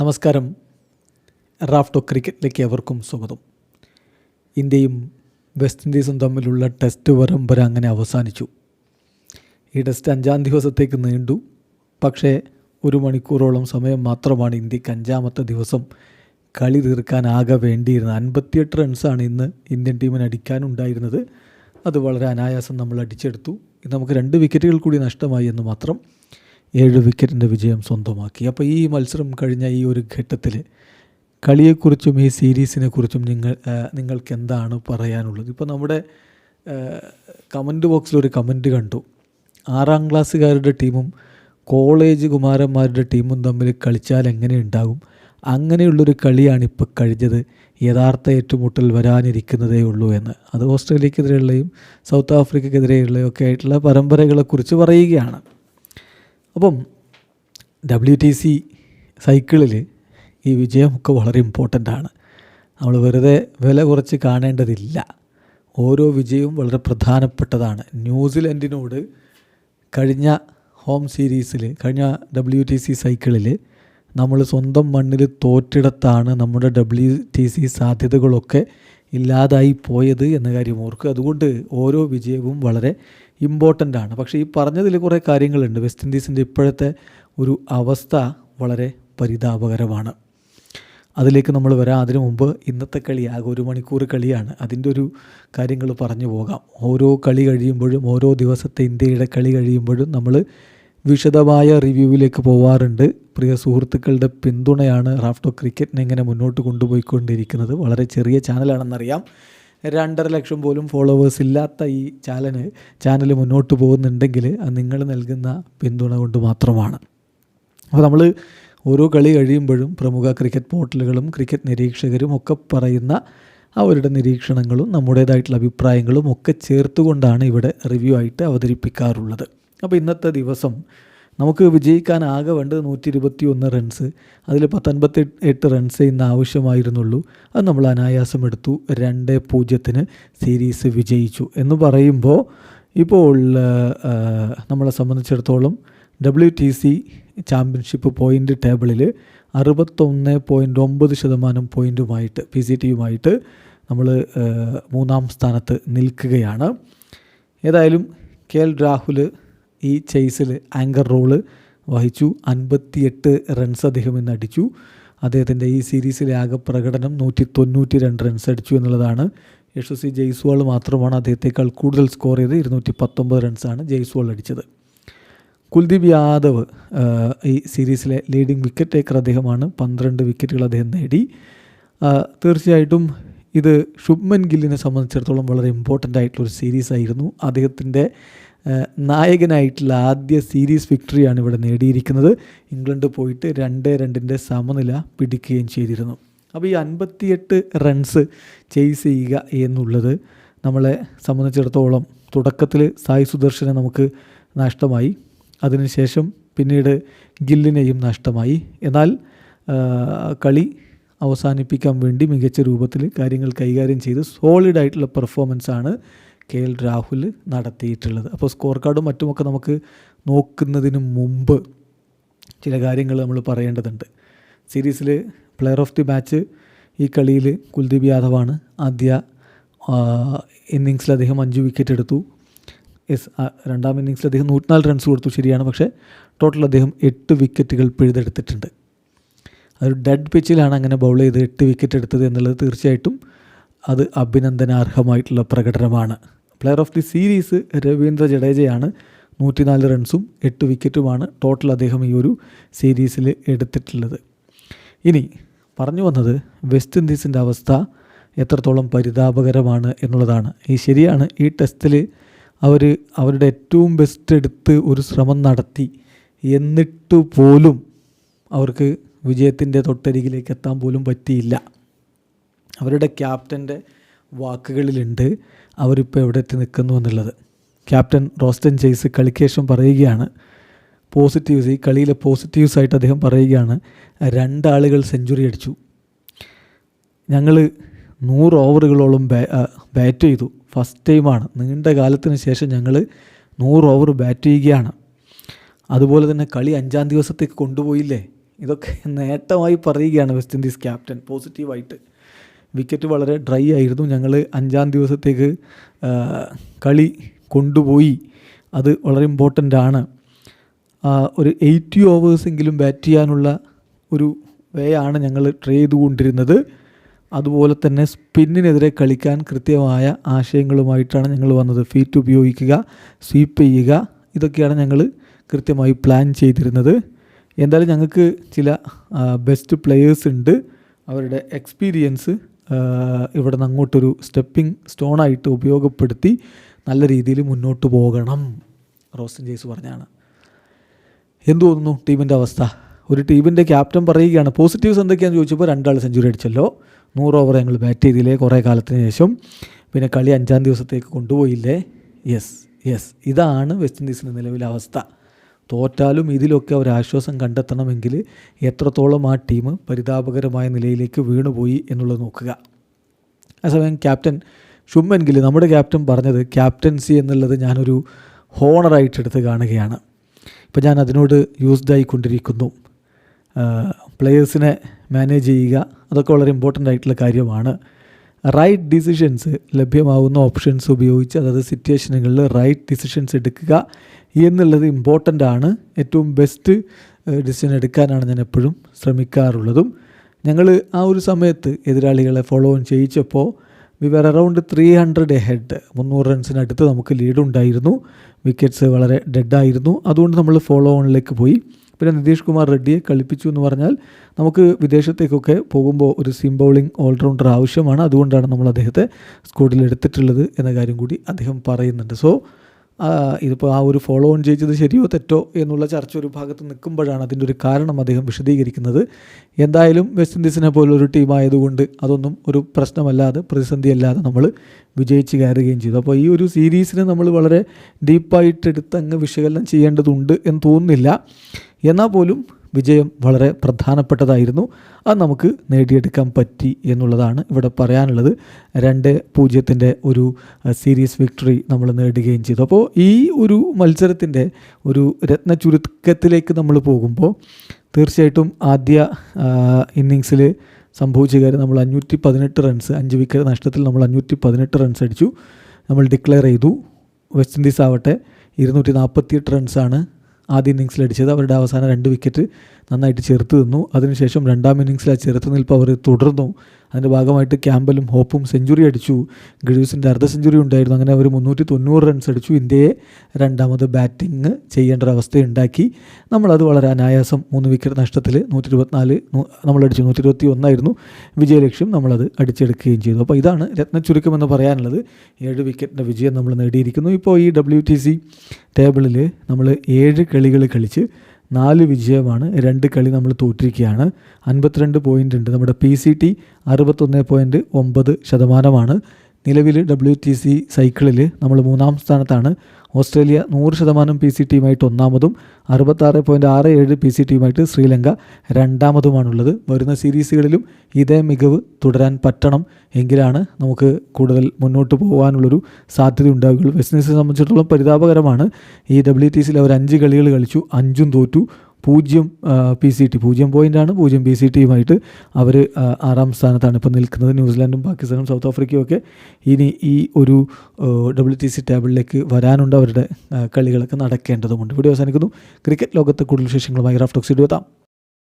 നമസ്കാരം. റാഫ്റ്റോ ക്രിക്കറ്റിലേക്ക് എവർക്കും സ്വാഗതം. ഇന്ത്യയും വെസ്റ്റ് ഇൻഡീസും തമ്മിലുള്ള ടെസ്റ്റ് പരമ്പര അങ്ങനെ അവസാനിച്ചു. ഈ ടെസ്റ്റ് അഞ്ചാം ദിവസത്തേക്ക് നീണ്ടു. പക്ഷേ ഒരു മണിക്കൂറോളം സമയം മാത്രമാണ് ഇന്ത്യയ്ക്ക് അഞ്ചാമത്തെ ദിവസം കളി തീർക്കാനാകെ വേണ്ടിയിരുന്നത്. അൻപത്തിയെട്ട് റൺസാണ് ഇന്ന് ഇന്ത്യൻ ടീമിന് അടിക്കാനുണ്ടായിരുന്നത്. അത് വളരെ അനായാസം നമ്മൾ അടിച്ചെടുത്തു. നമുക്ക് രണ്ട് വിക്കറ്റുകൾ കൂടി നഷ്ടമായി എന്ന് മാത്രം ഏഴ് വിക്കറ്റിന്റെ വിജയം സ്വന്തമാക്കി. അപ്പോൾ ഈ മത്സരം കഴിഞ്ഞ ഈ ഒരു ഘട്ടത്തിൽ കളിയെക്കുറിച്ചും ഈ സീരീസിനെ കുറിച്ചും നിങ്ങൾ നിങ്ങൾക്ക് എന്താണ് പറയാനുള്ളത്? ഇപ്പോൾ നമ്മുടെ കമന്റ് ബോക്സിൽ ഒരു കമന്റ് കണ്ടു. ആറാം ക്ലാസ്സുകാരുടെ ടീമും കോളേജ് കുമാരന്മാരുടെ ടീമും തമ്മിൽ കളിച്ചാൽ എങ്ങനെ ഉണ്ടാകും? അങ്ങനെയുള്ളൊരു കളിയാണ് ഇപ്പോൾ കഴിഞ്ഞത്. യഥാർത്ഥ ഏറ്റുമുട്ടൽ വരാനിരിക്കുന്നതേ ഉള്ളൂ എന്ന്. അത് ഓസ്ട്രേലിയക്കെതിരെയുള്ളയും സൗത്ത് ആഫ്രിക്കക്കെതിരെയുള്ളയും ഒക്കെ ആയിട്ടുള്ള പരമ്പരകളെക്കുറിച്ച് പറയുകയാണ്. അപ്പം ഡബ്ല്യു ടി സി സൈക്കിളിൽ ഈ വിജയമൊക്കെ വളരെ ഇമ്പോർട്ടന്റ് ആണ്. നമ്മൾ വെറുതെ വില കുറച്ച് കാണേണ്ടതില്ല. ഓരോ വിജയവും വളരെ പ്രധാനപ്പെട്ടതാണ്. ന്യൂസിലൻഡിനോട് കഴിഞ്ഞ ഹോം സീരീസിൽ കഴിഞ്ഞ ഡബ്ല്യു ടി സി സൈക്കിളിൽ നമ്മൾ സ്വന്തം മണ്ണിൽ തോറ്റിടത്താണ് നമ്മുടെ ഡബ്ല്യു ടി സി സാധ്യതകളൊക്കെ ഇല്ലാതായി പോയത് എന്ന കാര്യം ഓർക്കുക. അതുകൊണ്ട് ഓരോ വിജയവും വളരെ ഇമ്പോർട്ടന്റ് ആണ്. പക്ഷേ ഈ പറഞ്ഞതിൽ കുറേ കാര്യങ്ങളുണ്ട്. വെസ്റ്റ് ഇൻഡീസിന്റെ ഇപ്പോഴത്തെ ഒരു അവസ്ഥ വളരെ പരിതാപകരമാണ്. അതിലേക്ക് നമ്മൾ വരാം. അതിനു മുമ്പ് ഇന്നത്തെ കളി ആകെ ഒരു മണിക്കൂർ കളിയാണ്. അതിന്റെ ഒരു കാര്യങ്ങൾ പറഞ്ഞു പോകാം. ഓരോ കളി കഴിയുമ്പോഴും ഓരോ ദിവസത്തെ ഇന്ത്യയുടെ കളി കഴിയുമ്പോഴും നമ്മൾ വിശദമായ റിവ്യൂവിലേക്ക് പോവാറുണ്ട്. പ്രിയ സുഹൃത്തുക്കളുടെ പിന്തുണയാണ് റാഫ്റ്റോ ക്രിക്കറ്റിനെ ഇങ്ങനെ മുന്നോട്ട് കൊണ്ടുപോയിക്കൊണ്ടിരിക്കുന്നത്. വളരെ ചെറിയ ചാനലാണെന്നറിയാം രണ്ടര ലക്ഷം പോലും ഫോളോവേഴ്സ് ഇല്ലാത്ത ഈ ചാനൽ ചാനൽ മുന്നോട്ട് പോകുന്നുണ്ടെങ്കിൽ അത് നിങ്ങൾ നൽകുന്ന പിന്തുണ കൊണ്ട് മാത്രമാണ്. അപ്പോൾ നമ്മൾ ഓരോ കളി കഴിയുമ്പോഴും പ്രമുഖ ക്രിക്കറ്റ് പോർട്ടലുകളും ക്രിക്കറ്റ് നിരീക്ഷകരും ഒക്കെ പറയുന്ന അവരുടെ നിരീക്ഷണങ്ങളും നമ്മുടേതായിട്ടുള്ള അഭിപ്രായങ്ങളും ഒക്കെ ചേർത്തുകൊണ്ടാണ് ഇവിടെ റിവ്യൂ ആയിട്ട് അവതരിപ്പിക്കാറുള്ളത്. അപ്പോൾ ഇന്നത്തെ ദിവസം നമുക്ക് വിജയിക്കാനാകെ വേണ്ടത് നൂറ്റി ഇരുപത്തി ഒന്ന് റൺസ്. അതിൽ പത്തൊൻപത്തി എട്ട് റൺസ് ഇന്ന് ആവശ്യമായിരുന്നുള്ളൂ. അത് നമ്മൾ അനായാസം എടുത്തു. രണ്ട് പൂജ്യത്തിന് സീരീസ് വിജയിച്ചു എന്ന് പറയുമ്പോൾ ഇപ്പോൾ നമ്മളെ സംബന്ധിച്ചിടത്തോളം W T C championship point ടേബിളിൽ അറുപത്തൊന്ന് പോയിന്റ് ഒമ്പത് ശതമാനം പോയിന്റുമായിട്ട് പി സി ടിയുമായിട്ട് നമ്മൾ മൂന്നാം സ്ഥാനത്ത് നിൽക്കുകയാണ്. ഏതായാലും കെ എൽ രാഹുൽ ഈ ചേസിൽ ആങ്കർ റോൾ വഹിച്ചു. അൻപത്തിയെട്ട് റൺസ് അദ്ദേഹം ഇന്ന് അടിച്ചു. അദ്ദേഹത്തിന്റെ ഈ സീരീസിലെ ആകെ പ്രകടനം നൂറ്റി തൊണ്ണൂറ്റി രണ്ട് റൺസ് അടിച്ചു എന്നുള്ളതാണ്. യശസ്വി ജയ്സ്വാൾ മാത്രമാണ് അദ്ദേഹത്തേക്കാൾ കൂടുതൽ സ്കോർ ചെയ്ത് ഇരുന്നൂറ്റി പത്തൊമ്പത് റൺസാണ് ജയ്സ്വാൾ അടിച്ചത്. കുൽദീപ് യാദവ് ഈ സീരീസിലെ ലീഡിംഗ് വിക്കറ്റ് ടേക്കർ അദ്ദേഹമാണ്. പന്ത്രണ്ട് വിക്കറ്റുകൾ അദ്ദേഹം നേടി. തീർച്ചയായിട്ടും ഇത് ശുഭ്മൻ ഗില്ലിനെ സംബന്ധിച്ചിടത്തോളം വളരെ ഇമ്പോർട്ടന്റ് ആയിട്ടുള്ളൊരു സീരീസ് ആയിരുന്നു. അദ്ദേഹത്തിന്റെ നായകനായിട്ടുള്ള ആദ്യ സീരീസ് വിക്ടറിയാണ് ഇവിടെ നേടിയിരിക്കുന്നത്. ഇംഗ്ലണ്ട് പോയിട്ട് രണ്ട് രണ്ടിന്റെ സമനില പിടിക്കുകയും ചെയ്തിരുന്നു. അപ്പോൾ ഈ അൻപത്തിയെട്ട് റൺസ് ചേസ് ചെയ്യുക എന്നുള്ളത് നമ്മളെ സംബന്ധിച്ചിടത്തോളം തുടക്കത്തിൽ സായി സുദർശനെ നമുക്ക് നഷ്ടമായി. അതിനുശേഷം പിന്നീട് ഗില്ലിനെയും നഷ്ടമായി. എന്നാൽ കളി അവസാനിപ്പിക്കാൻ വേണ്ടി മികച്ച രൂപത്തിൽ കാര്യങ്ങൾ കൈകാര്യം ചെയ്ത് സോളിഡായിട്ടുള്ള പെർഫോമൻസാണ് കെ എൽ രാഹുൽ നടത്തിയിട്ടുള്ളത്. അപ്പോൾ സ്കോർ കാർഡും മറ്റുമൊക്കെ നമുക്ക് നോക്കുന്നതിന് മുമ്പ് ചില കാര്യങ്ങൾ നമ്മൾ പറയേണ്ടതുണ്ട്. സീരീസിൽ പ്ലെയർ ഓഫ് ദി മാച്ച് ഈ കളിയിൽ കുൽദീപ് യാദവാണ് ആദ്യ ഇന്നിങ്സിൽ അദ്ദേഹം അഞ്ച് വിക്കറ്റ് എടുത്തു. യെസ് രണ്ടാം ഇന്നിങ്സിൽ അദ്ദേഹം നൂറ്റിനാല് റൺസ് കൊടുത്തു ശരിയാണ്. പക്ഷേ ടോട്ടൽ അദ്ദേഹം എട്ട് വിക്കറ്റുകൾ പിഴുതെടുത്തിട്ടുണ്ട്. അതൊരു ഡെഡ് പിച്ചിലാണ് അങ്ങനെ ബൗൾ ചെയ്ത് എട്ട് വിക്കറ്റ് എടുത്തത് എന്നുള്ളത് തീർച്ചയായിട്ടും അത് അഭിനന്ദനാർഹമായിട്ടുള്ള പ്രകടനമാണ്. Player of the series Ravindra ജഡേജയാണ്. നൂറ്റിനാല് റൺസും എട്ട് വിക്കറ്റുമാണ് ടോട്ടൽ അദ്ദേഹം ഈ ഒരു സീരീസിൽ എടുത്തിട്ടുള്ളത്. ഇനി പറഞ്ഞു വന്നത് വെസ്റ്റ് ഇൻഡീസിന്റെ അവസ്ഥ എത്രത്തോളം പരിതാപകരമാണ് എന്നുള്ളതാണ്. ഈ ശരിയാണ് ഈ ടെസ്റ്റിൽ അവർ അവരുടെ ഏറ്റവും ബെസ്റ്റ് എടുത്ത് ഒരു ശ്രമം നടത്തി. എന്നിട്ട് പോലും അവർക്ക് വിജയത്തിന്റെ തൊട്ടരികിലേക്ക് എത്താൻ പോലും പറ്റിയില്ല. അവരുടെ ക്യാപ്റ്റന്റെ വാക്കുകളിലുണ്ട്. അവരിപ്പോൾ എവിടെ എത്തി നിൽക്കുന്നു എന്നുള്ളത്. ക്യാപ്റ്റൻ റോസ്റ്റൻ ചെയ്സ് കളിക്ക് ശേഷം പറയുകയാണ്. പോസിറ്റീവ്സ് ഈ കളിയിലെ പോസിറ്റീവ്സ് ആയിട്ട് അദ്ദേഹം പറയുകയാണ് രണ്ടാളുകൾ സെഞ്ചുറി അടിച്ചു. ഞങ്ങൾ നൂറ് ഓവറുകളോളം ബാറ്റ് ചെയ്തു. ഫസ്റ്റ് ടൈമാണ്. നീണ്ട കാലത്തിന് ശേഷം ഞങ്ങൾ നൂറ് ഓവർ ബാറ്റ് ചെയ്യുകയാണ്. അതുപോലെ തന്നെ കളി അഞ്ചാം ദിവസത്തേക്ക് കൊണ്ടുപോയില്ലേ? ഇതൊക്കെ നേട്ടമായി പറയുകയാണ് വെസ്റ്റ് ഇൻഡീസ് ക്യാപ്റ്റൻ പോസിറ്റീവായിട്ട്. വിക്കറ്റ് വളരെ ഡ്രൈ ആയിരുന്നു. ഞങ്ങൾ അഞ്ചാം ദിവസത്തേക്ക് കളി കൊണ്ടുപോയി. അത് വളരെ ഇമ്പോർട്ടന്റ് ആണ്. ഒരു എയ്റ്റി ഓവേഴ്സെങ്കിലും ബാറ്റ് ചെയ്യാനുള്ള ഒരു വേ ആണ് ഞങ്ങൾ ട്രൈ ചെയ്തുകൊണ്ടിരുന്നത്. അതുപോലെ തന്നെ സ്പിന്നിനെതിരെ കളിക്കാൻ കൃത്യമായ ആശയങ്ങളുമായിട്ടാണ് ഞങ്ങൾ വന്നത്. ഫീറ്റ് ഉപയോഗിക്കുക സ്വീപ്പ് ചെയ്യുക ഇതൊക്കെയാണ് ഞങ്ങൾ കൃത്യമായി പ്ലാൻ ചെയ്തിരുന്നത്. എന്തായാലും ഞങ്ങൾക്ക് ചില ബെസ്റ്റ് പ്ലെയേഴ്സ് ഉണ്ട്. അവരുടെ എക്സ്പീരിയൻസ് ഇവിടെ നിന്ന് അങ്ങോട്ടൊരു സ്റ്റെപ്പിംഗ് സ്റ്റോണായിട്ട് ഉപയോഗപ്പെടുത്തി നല്ല രീതിയിൽ മുന്നോട്ട് പോകണം റോസ്റ്റൻ ജെയ്സ് പറഞ്ഞാണ്. എന്തു തോന്നുന്നു ടീമിന്റെ അവസ്ഥ? ഒരു ടീമിന്റെ ക്യാപ്റ്റൻ പറയുകയാണ് പോസിറ്റീവ്സ് എന്തൊക്കെയാണെന്ന് ചോദിച്ചപ്പോൾ രണ്ടാൾ സെഞ്ചുറി അടിച്ചല്ലോ. നൂറ് ഓവർ ഞങ്ങൾ ബാറ്റ് ചെയ്തില്ലേ കുറേ കാലത്തിന് ശേഷം. പിന്നെ കളി അഞ്ചാം ദിവസത്തേക്ക് കൊണ്ടുപോയില്ലേ? യെസ് യെസ് ഇതാണ് വെസ്റ്റ് ഇൻഡീസിന്റെ നിലവിലെ അവസ്ഥ. തോറ്റാലും ഇതിലൊക്കെ അവർ ആശ്വാസം കണ്ടെത്തണമെങ്കിൽ എത്രത്തോളം ആ ടീം പരിതാപകരമായ നിലയിലേക്ക് വീണുപോയി എന്നുള്ളത് നോക്കുക. അതേസമയം ക്യാപ്റ്റൻ ഷുമ്മെങ്കിൽ നമ്മുടെ ക്യാപ്റ്റൻ പറഞ്ഞത് ക്യാപ്റ്റൻസി എന്നുള്ളത് ഞാനൊരു ഹോണറായിട്ട് എടുത്ത് കാണുകയാണ്. ഇപ്പോൾ ഞാൻ അതിനോട് യൂസ്ഡ് ആയിക്കൊണ്ടിരിക്കുന്നു. പ്ലെയേഴ്സിനെ മാനേജ് ചെയ്യുക അതൊക്കെ വളരെ ഇമ്പോർട്ടന്റ് ആയിട്ടുള്ള കാര്യമാണ്. റൈറ്റ് ഡിസിഷൻസ് ലഭ്യമാവുന്ന ഓപ്ഷൻസ് ഉപയോഗിച്ച് അതായത് സിറ്റുവേഷനുകളിൽ റൈറ്റ് ഡിസിഷൻസ് എടുക്കുക എന്നുള്ളത് ഇമ്പോർട്ടന്റ് ആണ്. ഏറ്റവും ബെസ്റ്റ് ഡിസിഷൻ എടുക്കാനാണ് ഞാൻ എപ്പോഴും ശ്രമിക്കാറുള്ളതും. ഞങ്ങൾ ആ ഒരു സമയത്ത് എതിരാളികളെ follow on ചെയ്യിച്ചപ്പോൾ we were around three hundred head മുന്നൂറ് റൺസിനടുത്ത് നമുക്ക് ലീഡുണ്ടായിരുന്നു വിക്കറ്റ്സ് വളരെ ഡെഡായിരുന്നു അതുകൊണ്ട് നമ്മൾ ഫോളോ ഓണിലേക്ക് പോയി. പിന്നെ നിതീഷ് കുമാർ റെഡ്ഡിയെ കളിപ്പിച്ചു എന്ന് പറഞ്ഞാൽ നമുക്ക് വിദേശത്തേക്കൊക്കെ പോകുമ്പോൾ ഒരു സിം ബൗളിംഗ് ഓൾറൗണ്ടർ ആവശ്യമാണ്. അതുകൊണ്ടാണ് നമ്മൾ അദ്ദേഹത്തെ സ്ക്വാഡിൽ എടുത്തിട്ടുള്ളത് എന്ന കാര്യം കൂടി അദ്ദേഹം പറയുന്നുണ്ട്. സോ ഇതിപ്പോൾ ആ ഒരു ഫോളോ ഓൺ ചെയ്തത് ശരിയോ തെറ്റോ എന്നുള്ള ചർച്ച ഒരു ഭാഗത്ത് നിൽക്കുമ്പോഴാണ് അതിന്റെ ഒരു കാരണം അദ്ദേഹം വിശദീകരിക്കുന്നത്. എന്തായാലും വെസ്റ്റ് ഇൻഡീസിനെ പോലൊരു ടീമായതുകൊണ്ട് അതൊന്നും ഒരു പ്രശ്നമല്ലാതെ പ്രതിസന്ധിയല്ലാതെ നമ്മൾ വിജയിച്ച് കയറുകയും ചെയ്തു. അപ്പോൾ ഈ ഒരു സീരീസിനെ നമ്മൾ വളരെ ഡീപ്പായിട്ട് എടുത്ത് അങ്ങ് വിശകലനം ചെയ്യേണ്ടതുണ്ട് എന്ന് തോന്നുന്നില്ല. എന്നാൽ പോലും വിജയം വളരെ പ്രധാനപ്പെട്ടതായിരുന്നു. അത് നമുക്ക് നേടിയെടുക്കാൻ പറ്റി എന്നുള്ളതാണ് ഇവിടെ പറയാനുള്ളത്. രണ്ട് പൂജ്യത്തിന്റെ ഒരു സീരീസ് വിക്ടറി നമ്മൾ നേടുകയും ചെയ്തു. അപ്പോൾ ഈ ഒരു മത്സരത്തിന്റെ ഒരു രത്ന ചുരുക്കത്തിലേക്ക് നമ്മൾ പോകുമ്പോൾ തീർച്ചയായിട്ടും ആദ്യ ഇന്നിങ്സിൽ സംഭവിച്ച കാര്യം നമ്മൾ അഞ്ഞൂറ്റി പതിനെട്ട് റൺസ് അഞ്ച് വിക്കറ്റ് നഷ്ടത്തിൽ നമ്മൾ അഞ്ഞൂറ്റി പതിനെട്ട് റൺസ് അടിച്ചു. നമ്മൾ ഡിക്ലെയർ ചെയ്തു. വെസ്റ്റ് ഇൻഡീസ് ആവട്ടെ ഇരുന്നൂറ്റി നാൽപ്പത്തിയെട്ട് റൺസാണ് ആദ്യ ഇന്നിങ്സിൽ അടിച്ചത്. അവരുടെ അവസാന രണ്ട് വിക്കറ്റ് നന്നായിട്ട് ചെറുത്ത് നിന്നു. അതിനുശേഷം രണ്ടാം ഇന്നിങ്സിൽ ആ ചെറുത്ത് നിൽപ്പ് അവർ തുടർന്നു. അതിന്റെ ഭാഗമായിട്ട് ക്യാമ്പലും ഹോപ്പും സെഞ്ചുറി അടിച്ചു. ഗഡ്യൂസിന്റെ അർദ്ധ സെഞ്ചുറി ഉണ്ടായിരുന്നു. അങ്ങനെ അവർ മുന്നൂറ്റി തൊണ്ണൂറ് റൺസ് അടിച്ചു. ഇന്ത്യയെ രണ്ടാമത് ബാറ്റിംഗ് ചെയ്യേണ്ട ഒരു അവസ്ഥ ഉണ്ടാക്കി നമ്മളത് വളരെ അനായാസം മൂന്ന് വിക്കറ്റ് നഷ്ടത്തിൽ നൂറ്റി ഇരുപത്തിനാല് നമ്മളടിച്ചു നൂറ്റി ഇരുപത്തി ഒന്നായിരുന്നു വിജയലക്ഷ്യം നമ്മളത് അടിച്ചെടുക്കുകയും ചെയ്തു. അപ്പോൾ ഇതാണ് രത്ന ചുരുക്കം എന്ന് പറയാനുള്ളത്. ഏഴ് വിക്കറ്റിന്റെ വിജയം നമ്മൾ നേടിയിരിക്കുന്നു. ഇപ്പോൾ ഈ ഡബ്ല്യു ടി സി ടേബിളിൽ നമ്മൾ ഏഴ് കളികൾ കളിച്ച് നാല് വിജയമാണ് രണ്ട് കളി നമ്മൾ തോറ്റിരിക്കുകയാണ്. അൻപത്തിരണ്ട് പോയിന്റ് ഉണ്ട്. നമ്മുടെ പി സി ടി അറുപത്തൊന്ന് പോയിന്റ് ഒമ്പത് ശതമാനമാണ്. നിലവിൽ ഡബ്ല്യു ടി സി സൈക്കിളിൽ നമ്മൾ മൂന്നാം സ്ഥാനത്താണ്. ഓസ്ട്രേലിയ നൂറ് ശതമാനം പി സി ടീമായിട്ട് ഒന്നാമതും അറുപത്താറ് പോയിന്റ് ആറ് ഏഴ് പി സി ടീമായിട്ട് ശ്രീലങ്ക രണ്ടാമതുമാണുള്ളത്. വരുന്ന സീരീസുകളിലും ഇതേ മികവ് തുടരാൻ പറ്റണം എങ്കിലാണ് നമുക്ക് കൂടുതൽ മുന്നോട്ട് പോകാനുള്ളൊരു സാധ്യത ഉണ്ടാവുകയുള്ളൂ വെസ്റ്റ് ഇൻഡീസിനെ സംബന്ധിച്ചിടത്തോളം പരിതാപകരമാണ്. ഈ ഡബ്ല്യു ടി സിയിൽ അവർ അഞ്ച് കളികൾ കളിച്ചു അഞ്ചും തോറ്റു. പൂജ്യം പി സി ടി പൂജ്യം പോയിന്റാണ് പൂജ്യം പി സി ടിയുമായിട്ട് അവർ ആറാം സ്ഥാനത്താണ് ഇപ്പോൾ നിൽക്കുന്നത്. ന്യൂസിലാൻഡും പാകിസ്ഥാനും സൗത്ത് ആഫ്രിക്കയും ഒക്കെ ഇനി ഈ ഒരു ഡബ്ല്യു ടി സി ടേബിളിലേക്ക് വരാനുണ്ട് അവരുടെ കളികളൊക്കെ നടക്കേണ്ടതുണ്ട് ഇവിടെ അവസാനിക്കുന്നു. ക്രിക്കറ്റ് ലോകത്തെ കൂടുതൽ വിശേഷങ്ങളുമായി റാഫ്റ്റോക്സിഡ് എത്താം.